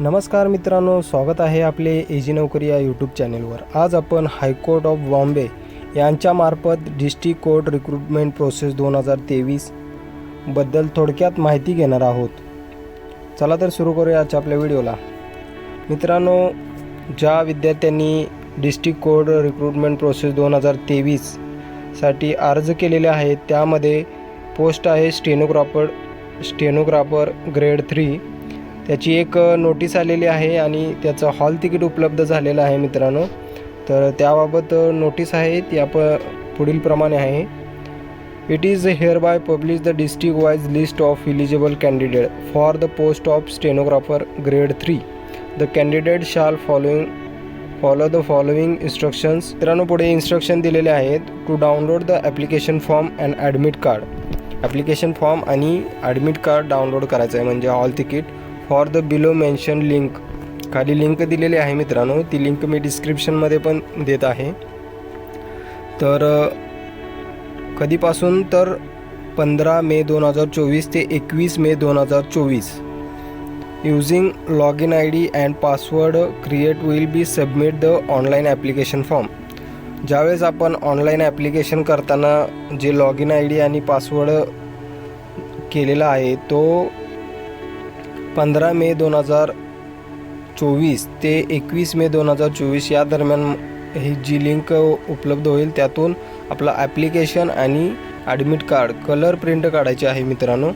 नमस्कार मित्रांनो स्वागत आहे आपले एजी नोकरी या यूट्यूब चॅनेलवर आज आपण हायकोर्ट ऑफ बॉम्बे यांच्यामार्फत डिस्ट्रिक्ट कोर्ट रिक्रुटमेंट प्रोसेस दोन हजार तेवीसबद्दल थोडक्यात माहिती घेणार आहोत. चला तर सुरू करूया आजच्या आपल्या व्हिडिओला. मित्रांनो ज्या विद्यार्थ्यांनी डिस्ट्रिक्ट कोर्ट रिक्रुटमेंट प्रोसेस दोन हजार तेवीससाठी अर्ज केलेले आहेत त्यामध्ये पोस्ट आहे स्टेनोग्राफर स्टेनोग्राफर ग्रेड थ्री त्याची एक नोटीस आलेली आहे आणि त्याचं हॉल तिकीट उपलब्ध झालेलं आहे मित्रांनो. तर त्याबाबत नोटीस आहे ती आप पुढीलप्रमाणे आहे it is here by publish the district wise list of eligible candidate for the post of stenographer grade three the candidate shall following follow the following instructions मित्रांनो पुढे इन्स्ट्रक्शन दिलेले आहेत. To download the application form and admit card application form आणि admit card download करायचं आहे म्हणजे hall ticket for the below mention link खाली link दिलेली आहे मित्रांनो. ती लिंक मी डिस्क्रिप्शनमध्ये पण देत आहे. तर कधीपासून तर पंधरा मे दोन हजार चोवीस ते एकवीस मे दोन हजार चोवीस. Using log in I D and password create will be submit the online application form ज्यावेळेस आपण ऑनलाईन ॲप्लिकेशन करताना जे लॉग इन आय डी आणि पासवर्ड केलेला आहे तो पंधरा मे दोन हजार चोवीस ते एकवीस मे दोन हजार चोवीस या दरम्यान ही जी लिंक उपलब्ध होईल त्यातून आपलं ॲप्लिकेशन आणि ॲडमिट कार्ड कलर प्रिंट काढायचे आहे मित्रांनो.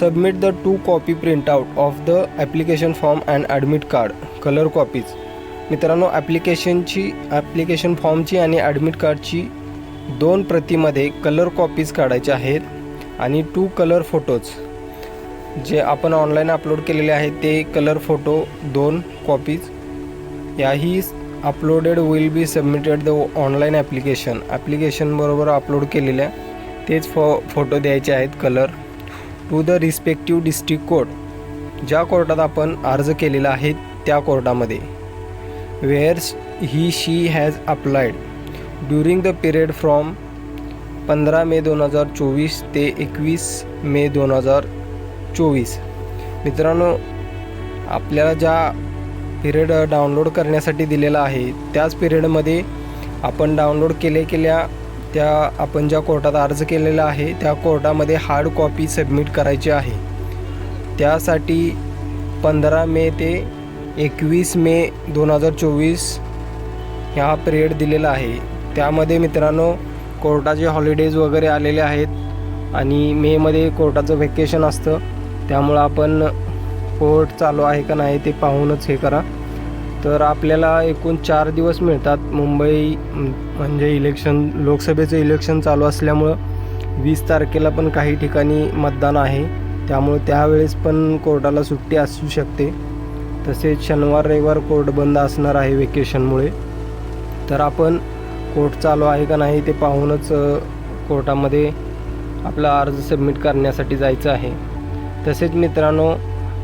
Submit the two copy print out of the application form and admit card colour copies मित्रांनो ॲप्लिकेशनची ॲप्लिकेशन फॉर्मची आणि ॲडमिट कार्डची दोन प्रतीमध्ये कलर कॉपीज काढायचे आहेत आणि टू कलर फोटोज जे आपण ऑनलाईन अपलोड केलेले आहेत ते कलर फोटो दोन कॉपीज याही uploaded will be submitted the online application ॲप्लिकेशनबरोबर upload केलेल्या तेच फो फोटो द्यायचे आहेत colour to the respective district court ज्या कोर्टात आपण अर्ज केलेला आहे त्या कोर्टामध्ये where he she has applied during the period from पंधरा मे दोन हजार चोवीस ते एकवीस मे दोन हजार चोवीस. मित्रांनो आपल्याला ज्या पिरियड डाउनलोड करण्यासाठी दिलेला आहे त्याच पिरियडमध्ये आपण डाउनलोड केले केल्या त्या आपण ज्या कोर्टात अर्ज केलेला आहे त्या कोर्टामध्ये हार्ड कॉपी सबमिट करायची आहे. त्यासाठी पंधरा मे ते एकवीस मे दोन हजार चोवीस ह्या पिरियड दिलेला आहे. त्यामध्ये मित्रांनो कोर्टाचे हॉलिडेज वगैरे आलेले आहेत आणि मेमध्ये कोर्टाचं व्हेकेशन असतं. त्यामुळं आपण कोर्ट चालू आहे का नाही ते पाहूनच हे करा. तर आपल्याला एकूण चार दिवस मिळतात. मुंबई म्हणजे इलेक्शन लोकसभेचं इलेक्शन चालू असल्यामुळं वीस तारखेला पण काही ठिकाणी मतदान आहे. त्यामुळे त्यावेळेस पण कोर्टाला सुट्टी असू शकते. तसेच शनिवार रविवार कोर्ट बंद असणार आहे वेकेशनमुळे. तर आपण कोर्ट चालू आहे का नाही ते पाहूनच कोर्टामध्ये आपला अर्ज सबमिट करण्यासाठी जायचं आहे. तसेच मित्रांनो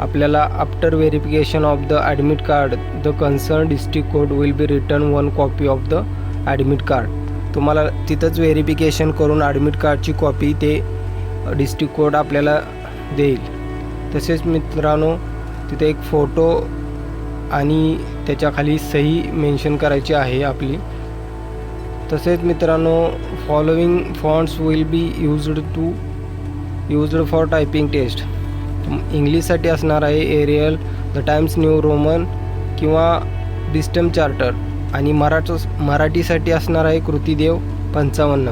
आपल्याला after verification of the admit card the concern district court will be return one copy of the admit card तुम्हाला तिथंच व्हेरिफिकेशन करून ॲडमिट कार्डची कॉपी ते डिस्ट्रिक्ट कोर्ट आपल्याला देईल. तसेच मित्रांनो तिथे एक फोटो आणि त्याच्याखाली सही मेन्शन करायची आहे आपली. तसेच मित्रांनो following fonts will be used to used for typing test इंग्लिशसाठी असणार आहे Arial the Times New Roman किंवा डिस्टम चार्टर. आणि मराठ मराठीसाठी असणार आहे कृतीदेव पंचावन्न.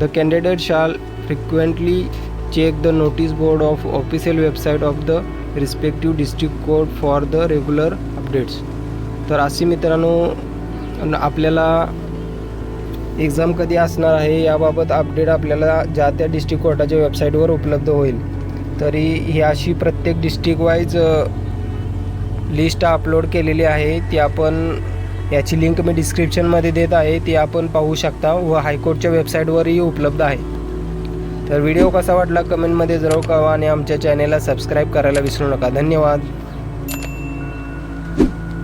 The candidate shall frequently check the notice board of official website of the respective district court for the regular updates. तर असे मित्रांनो आपल्याला एक्झाम कधी असणार आहे याबाबत अपडेट आपल्याला ज्या त्या डिस्ट्रिक्ट कोर्टाच्या वेबसाईटवर उपलब्ध होईल. तरी ही अशी प्रत्येक डिस्ट्रिक्ट वाईज लिस्ट अपलोड केलेली आहे. ती आपण याची लिंक मी डिस्क्रिप्शनमध्ये देत आहे. ती आपण पाहू शकता व हायकोर्टच्या वेबसाईटवरही उपलब्ध आहे. तर व्हिडिओ कसा वाटला कमेंटमध्ये जरूर कळवा आणि आमच्या चॅनेलला सबस्क्राईब करायला विसरू नका. धन्यवाद.